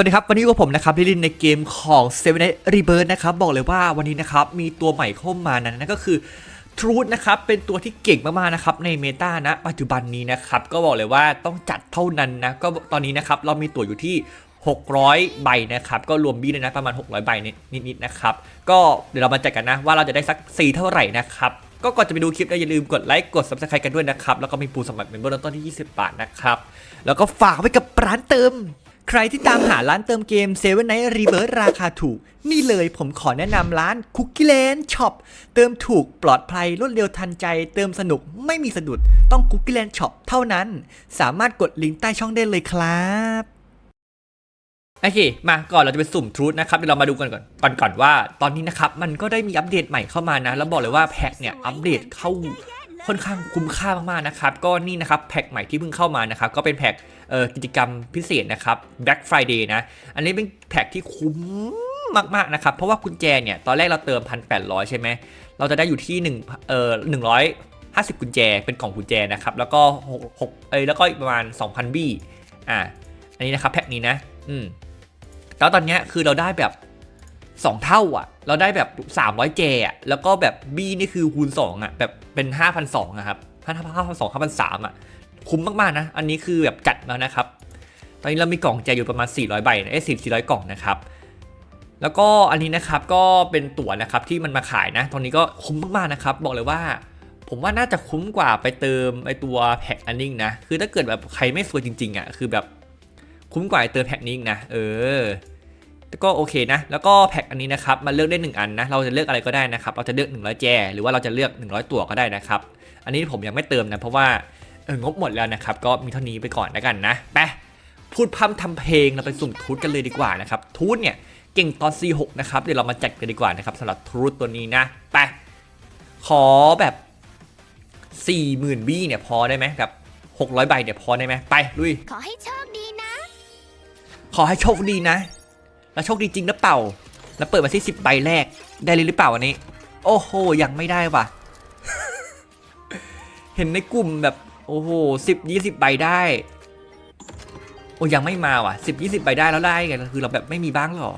วัสดีครับ วันนี้กับผมนะครับลิลินในเกมของ Seven Nights Rebirth นะครับ บอกเลยว่าวันนี้นะครับ มีตัวใหม่เข้ามานะนั่นก็คือ Truth นะครับ เป็นตัวที่เก่งมากๆนะครับ ในเมตานะ ปัจจุบันนี้นะครับ ก็บอกเลยว่าต้องจัดเท่านั้นนะ ก็ตอนนี้นะครับ เรามีตัวอยู่ที่ 600 ใบนะครับ ก็รวมบี้เลยนะประมาณ 600 ใบนิดๆนะครับ ก็เดี๋ยวเรามาจัดกันนะ ว่าเราจะได้สัก 4 เท่าไหร่นะครับก็ก่อนจะไปดูคลิปนะอย่าลืมกดไลค์กด subscribe กันด้วยนะครับแล้วก็มีปูสมัครเมมเบอร์เริ่มต้นที่ 20 บาทนะครับแล้วก็ฝากไว้กับร้านเติม ใครที่ตามหาร้านเติมเกม Seven Night Rebirth ราคาถูก นี่เลยผมขอแนะนำร้าน Cookie Land Shop เติมถูกปลอดภัยรวดเร็วทันใจ เติมสนุกไม่มีสะดุดต้อง Cookie Land Shop เท่านั้น สามารถกดลิงก์ใต้ช่องได้เลยครับโอเค มาก่อนเราจะไปสุ่มทรูธนะครับเดี๋ยวเรามาดูกันก่อนก่อนก่อนว่า ตอนนี้นะครับมันก็ได้มีอัปเดตใหม่เข้ามานะ แล้วบอกเลยว่าแพ็คเนี่ยอัปเดตเข้า ค่อนข้างคุ้มค่ามากๆนะครับ ก็นี่นะครับแพ็คใหม่ที่เพิ่งเข้ามานะครับ ก็เป็นแพ็คเอ่อกิจกรรมพิเศษนะครับ Black Friday นะ อันนี้เป็นแพ็คที่คุ้มมากๆนะครับ เพราะว่ากุญแจเนี่ย ตอนแรกเราเติม 1,800 ใช่ไหม เราจะได้อยู่ที่1เอ่อ150 กุญแจ เป็นกล่องกุญแจนะครับ แล้วก็6เอ้ยแล้วก็อีกประมาณ 2,000 บี้ อ่า อันนี้นะครับแพ็คนี้นะ อืมแล้วตอนเนี้ยคือเราได้แบบ 2 เท่าอะ เราได้แบบ 300เจอะ แล้วก็แบบบี้นี่คือคูณ2อะ แบบเป็น 5,200อะครับ5 5 5 2 5,300อะ คุ้มมาก ๆ นะ อันนี้คือแบบจัดมานะครับ ตอนนี้เรามีกล่องแจอยู่ประมาณ 400 ใบนะเอ้สิ400 กล่องนะครับ แล้วก็อันนี้นะครับก็เป็นตั๋วนะครับที่มันมาขายนะ ตอนนี้ก็คุ้มมาก ๆ นะครับ บอกเลยว่าผมว่าน่าจะคุ้มกว่าไปเติมไอตัวแพ็คอันนิ่งนะ คือถ้าเกิดแบบใครไม่สวยจริงๆอะ คือแบบคุ้มกว่าไอเติมแพ็คนิ่งนะ เออ ก็โอเคนะ แล้วก็แพ็คอันนี้นะครับมันเลือกได้ 1 อันนะ เราจะเลือกอะไรก็ได้นะครับ เราจะเลือก 100 แจ หรือว่าเราจะเลือก 100 ตัวก็ได้นะครับ อันนี้ผมยังไม่เติมนะ เพราะว่าเอองบหมดแล้วนะครับ ก็มีเท่านี้ไปก่อนแล้วกันนะ ไป พูดพร่ำทำเพลง เราไปสุ่มทูตกันเลยดีกว่านะครับ ทูตเนี่ยเก่งตอน C6 นะครับ เดี๋ยวเรามาจัดกันดีกว่านะครับสำหรับทูตตัวนี้นะ ไป ขอแบบ 40,000บี้เนี่ยพอได้ไหมแบบ600ใบเนี่ยพอได้ไหมไปลุย ขอให้โชคดีนะ ขอให้โชคดีนะ แล้วโชคดีจริงหรือเปล่า แล้วเปิดมาที่สิบใบแรก ได้เลยหรือเปล่าวันนี้ โอ้โห ยังไม่ได้ว่ะ เห็นในกลุ่มแบบ โอ้โหสิบยี่สิบใบได้ โอ้ยังไม่มาว่ะสิบยี่สิบใบได้แล้วได้ไงคือเราแบบไม่มีบ้างหรอ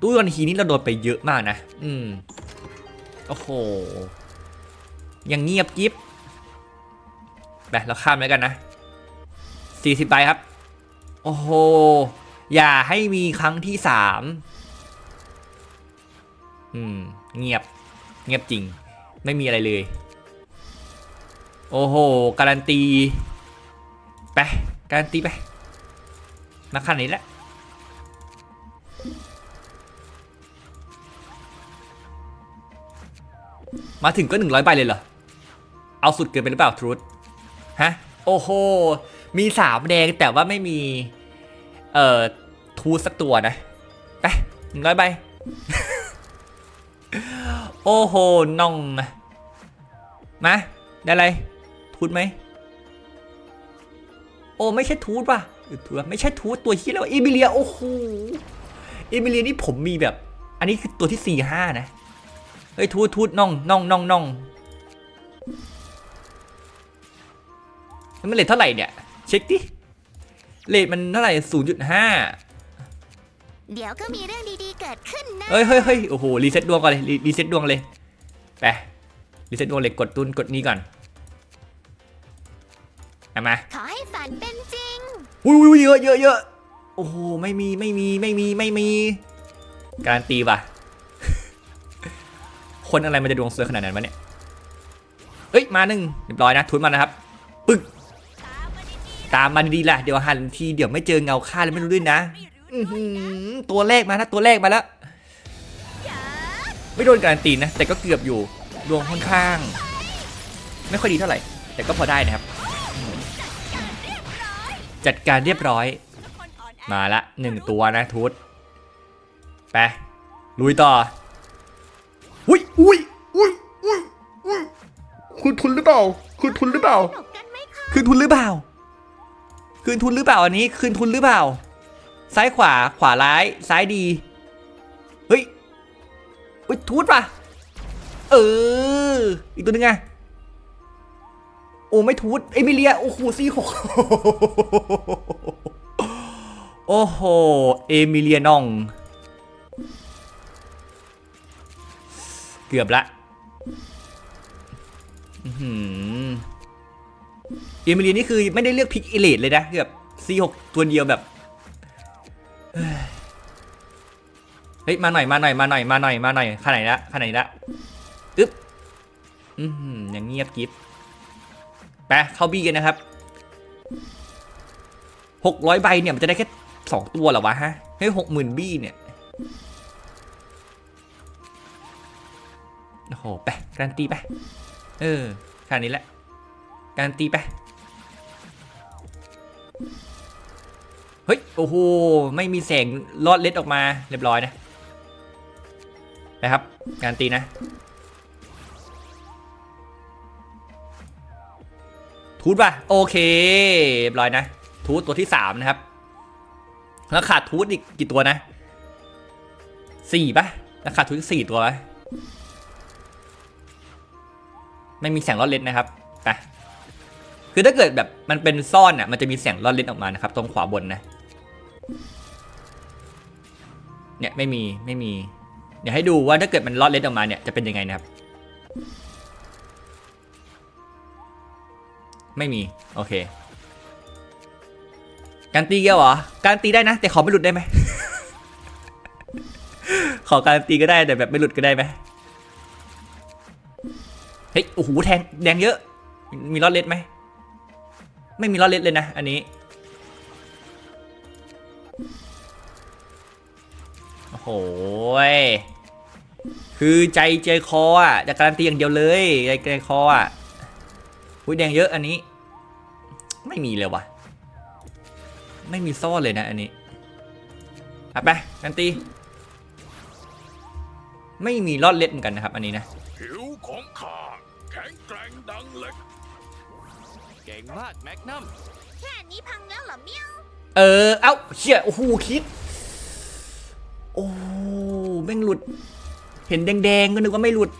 ตู้วันทีนี้เราโดนไปเยอะมากนะ อืม โอ้โห ยังเงียบกิ๊บไปเราข้ามแล้วกันนะสี่สิบใบครับ อ้โห อย่าให้มีครั้งที่สามอืม เงียบ เงียบจริง ไม่มีอะไรเลย โอ้โห การันตี ไป การันตีไปมาขั้นนี้แหละมาถึงก็หนึ่งร้อยใบเลยเหรอ เอาสุดเกินไปหรือเปล่าทรูดฮะ โอ้โห มีสามแดงแต่ว่าไม่มี เอ่อทูสักตัวนะไปหนึ่งร้อยใบ โอ้โหน่องนะมาได้อะไร ทูดไหม โอ้ไม่ใช่ทูดป่ะเออทูดไม่ใช่ทูดตัวที่แล้วอีมิเลีย โอ้โหอีมิเลียนี่ผมมีแบบ อันนี้คือตัวที่สี่ห้านะ เฮ้ยทูดทูดน่องน่องน่องน่องมันเลทเท่าไหร่เนี่ย เช็คดิ เลทมันเท่าไหร่ศูนย์จุดห้าเดี๋ยวก็มีเรื่องดีๆเกิดขึ้นนะเฮ้ยเฮ้ยเฮ้ยโอ้โหรีเซ็ตดวงก่อนเลยรีรีเซ็ตดวงเลยไปรีเซ็ตดวงเลยกดตุนกดนี้ก่อนเอามาขอให้ฝันเป็นจริงอุ้ยอุ้ยเยอะเยอะเยอะโอ้โหไม่มีไม่มีไม่มีไม่มีการนตีว่ะคนอะไรมันจะดวงสวยขนาดนั้นวะเนี่ยเอ้ยมาหนึ่งเรียบร้อยนะทุนมานะครับ ปึ๊ก ตามมาดีๆล่ะเดี๋ยวหันทีเดี๋ยวไม่เจอเงาค่าเลยไม่รู้ด้วยนะอื้อหือตัวแรกมานะตัวแรกมาแล้ว ไม่โดนการันตีนะ แต่ก็เกือบอยู่ดวงค่อนข้าง ไม่ค่อยดีเท่าไหร่ แต่ก็พอได้นะครับ จัดการเรียบร้อย มาละหนึ่งตัวนะทุตไปลุยต่ออุ้ยอุ้ยอุ้ยอุ้ยอุ้ยคืนทุนหรือเปล่าคืนทุนหรือเปล่าสนุกกันไหมคะคืนทุนหรือเปล่า คืนทุนหรือเปล่าอันนี้ คืนทุนหรือเปล่า ซ้ายขวาขวาร้ายซ้ายดี เฮ้ยอุ้ยทูตป่ะเอออีกตัวนึงไงโอ้ไม่ทูตเอมิเลียโอ้โหซี่หกโอ้โหเอมิเลียนอง เกือบละอื เอมิลีนี่คือไม่ได้เลือกพิกเอเลดเลยนะคือแบบซีหกตัวเดียวแบบเฮ้ยมาหน่อยมาหน่อยมาหน่อยมาหน่อยมาหน่อยขนาดไหนละขนาดไหนละอึ๊บอือหือย่างเงียบกิฟไปเข้าบี้กันนะครับหกร้อยใบเนี่ยมันจะได้แค่สองตัวหรอวะฮะเฮ้ยหกหมื่นบี้เนี่ยโอ้โหไปการันตีไปเออแค่นี้แหละ การตีไปเฮ้ยโอ้โหไม่มีแสงลอดเล็ดออกมาเรียบร้อยนะนะครับ การตีนะทูตป่ะโอเคเรียบร้อยนะทูตตัวที่สามนะครับ แล้วขาดทูตอีกกี่ตัวนะสี่ป่ะแล้วขาดทูตสี่ตัวไหมไม่มีแสงลอดเลนนะครับไป คือถ้าเกิดแบบมันเป็นซ่อนอะมันจะมีแสงลอดเลนออกมานะครับ ตรงขวาบนนะ เนี่ยไม่มีไม่มี เดี๋ยวให้ดูว่าถ้าเกิดมันลอดเลนออกมาเนี่ยจะเป็นยังไงนะครับ ไม่มีโอเค การตีเกี่ยวเหรอการตีได้นะ แต่ขอไม่หลุดได้ไหมขอการตีก็ได้แต่แบบไม่หลุดก็ได้ไหมเฮ้ยโอ้โหแทงแดงเยอะ มีลอดเล็ดไหม ไม่มีลอดเล็ดเลยนะ อันนี้ โอ้โหคือใจใจคออะจะการันตีอย่างเดียวเลยใจใจคออะอุ้ยแดงเยอะอันนี้ ไม่มีเลยวะไม่มีซ่อนเลยนะอันนี้อะไปกันตี ไม่มีลอดเล็ดเหมือนกันนะครับ อันนี้นะผิวของข้าแข็งแกร่งดังเหล็ก เก่งมากแมกนัมแค่นี้พังแล้วเหรอเมียวเออ เอ้าเชี่ยโอ้โหคิด โอ้แม่งหลุด เห็นแดงๆ ก็นึกว่าไม่หลุด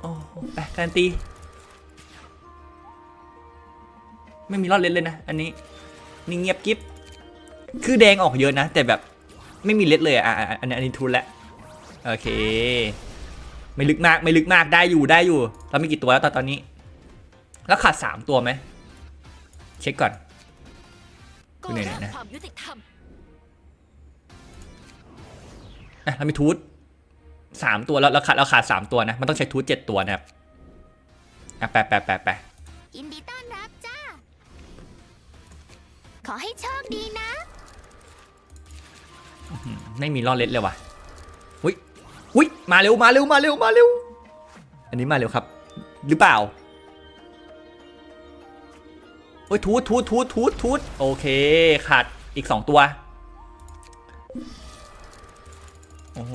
โอ้ไปการนตี ไม่มีรอดเล็ดเลยนะ อันนี้ นี่เงียบกิ๊บคือแดงออกเยอะนะ แต่แบบไม่มีเล็ดเลยอะอะอะอันนี้อันนี้ทุนแล้วโอเค ไม่ลึกมากไม่ลึกมากได้อยู่ได้อยู่เรามีกี่ตัวแล้วตอนตอนนี้ แล้วขาดสามตัวไหมเช็คก่อนก็อยู่ไหนรันะความยุติธรรมอะเรามีทูตสามตัวแล้วเราขาดเราขาดสามตัวนะ มันต้องใช้ทูตเจ็ดตัวนะครับอะแปะแปะแปะแปะยินดีต้อนรับจ้า ขอให้โชคดีนะ ไม่มีล่อเล็ดเลยว่ะอุ้ยอุ้ยมาเร็วมาเร็วมาเร็วมาเร็ว อันนี้มาเร็วครับ หรือเปล่า โอ้ยทูตทูตทูตทูตทูตโอเคขาดอีกสองตัว โอ้โห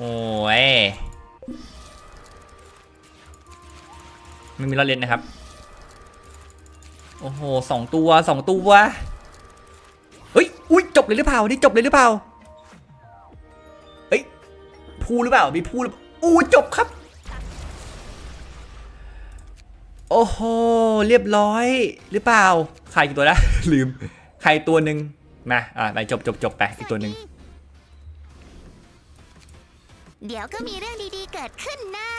ไม่มีล่อเล็ดนะครับ โอ้โหสองตัวสองตัวเฮ้ยอุ้ยจบเลยหรือเปล่านี่จบเลยหรือเปล่าเฮ้ยพูหรือเปล่ามีพูหรือเปล่าอู้จบครับ โอ้โห เรียบร้อยหรือเปล่า ใครกี่ตัวนะลืม ใครตัวหนึ่งมาอ่าไปจบจบจบไปอีกตัวหนึ่งเดี๋ยวก็มีเรื่องดีๆเกิดขึ้นนะ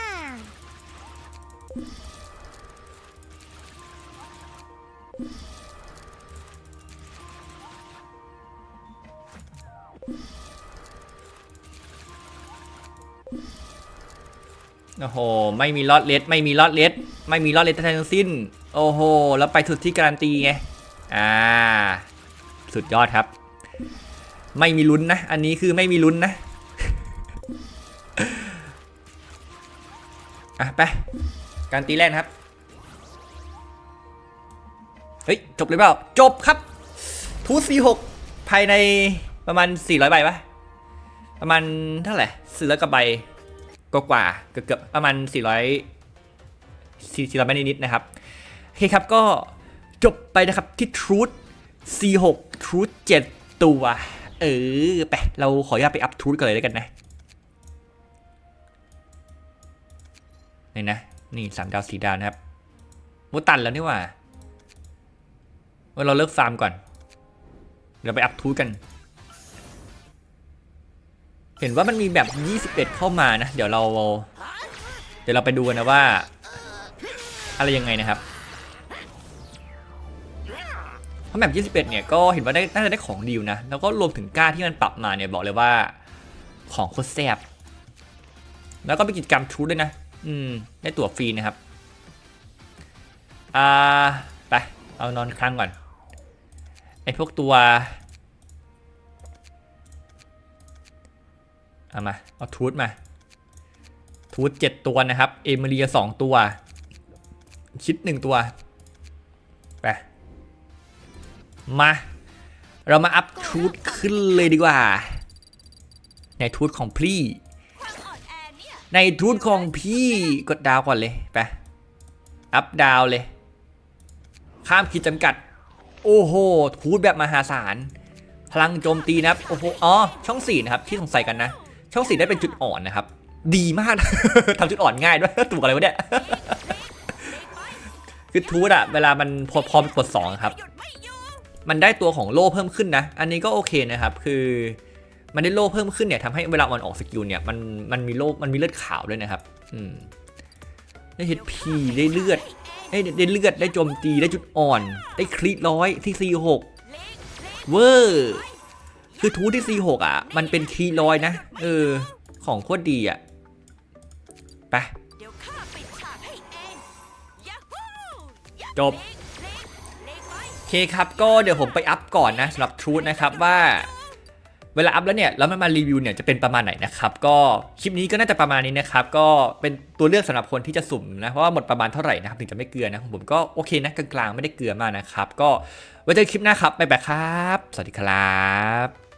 โอ้โห ไม่มีลอดเลสไม่มีลอดเลสไม่มีลอดเลสทั้งสิ้น โอ้โห แล้วไปสุดที่การันตีไง อ่า สุดยอดครับ ไม่มีลุ้นนะ อันนี้คือไม่มีลุ้นนะ อะ ไป การตีแรกครับ เฮ้ย จบเลยเปล่า จบครับ ทูซีหกภายในประมาณ 400 ใบปะประมาณเท่าไหร่สี่ร้อยกว่าใบ กว่าเกือบๆประมาณ 400 400ใบนิดๆนะครับโอเคครับก็จบไปนะครับที่ Truth C6 Truth 7 ตัว เออไปเราขออนุญาตไปอัพ Truth กันเลยแล้วกันนะนี่นะ นี่สามดาวสีดาวนะครับมุตันแล้วนี่ว่าเราเลิกฟาร์มก่อนเดี๋ยวไปอัพทูธกัน เห็นว่ามันมีแบบ 21 เข้ามานะ เดี๋ยวเรา เดี๋ยวเราไปดูกันนะว่า อะไรยังไงนะครับเพราะแบบ 21 เนี่ยก็เห็นว่าได้น่าจะได้ของดีลนะ แล้วก็รวมถึงก้าที่มันปรับมาเนี่ยบอกเลยว่าของโคตรแซ่บแล้วก็มีกิจกรรมทูดด้วยนะ อืม ได้ตั๋วฟรีนะครับ อ่า ไป เอานอนครั้งก่อน ไอพวกตัว เอามา เอาทูตมา ทูตเจ็ดตัวนะครับ เอมิเลียสองตัว คิดหนึ่งตัว ไป มา เรามาอัพทูตขึ้นเลยดีกว่า ในทูตของพี่ ในทูตของพี่กดดาวก่อนเลย ไป อัพดาวเลย ข้ามขีดจำกัด โอ้โห ทูตแบบมหาศาลพลังโจมตีนะครับ โอ้โห อ๋อ ช่องสี่นะครับ ที่สงสัยกันนะ ช่องสี่ได้เป็นจุดอ่อนนะครับ ดีมาก ทำจุดอ่อนง่ายด้วยถูกอะไรวะเนี่ยคือทูตอะเวลามันพอพอมกดสองครับ มันได้ตัวของโล่เพิ่มขึ้นนะ อันนี้ก็โอเคนะครับ คือมันได้โล่เพิ่มขึ้นเนี่ยทำให้เวลามันออกสกิลเนี่ยมันมันมีโล่มันมีเลือดขาวด้วยนะครับ อืมได้เฮดพีได้เลือดได้เลือดได้โจมตีได้จุดอ่อน ได้คริร้อยที่ซีหกเวอร์ คือทูที่ C6 อะ มันเป็นคีย์ลอยนะ เออ ของโคตรดีอะ ไป จบ โอเคครับก็เดี๋ยวผมไปอัพก่อนนะสำหรับทูตนะครับว่าเวลาอัพแล้วเนี่ยแล้วมันมารีวิวเนี่ยจะเป็นประมาณไหนนะครับก็คลิปนี้ก็น่าจะประมาณนี้นะครับก็เป็นตัวเลือกสำหรับคนที่จะสุ่มนะเพราะว่าหมดประมาณเท่าไหร่นะครับถึงจะไม่เกลือนะผมก็โอเคนะกลางๆไม่ได้เกลือมากนะครับก็ไว้เจอคลิปหน้าครับบ๊ายบายครับ สวัสดีครับ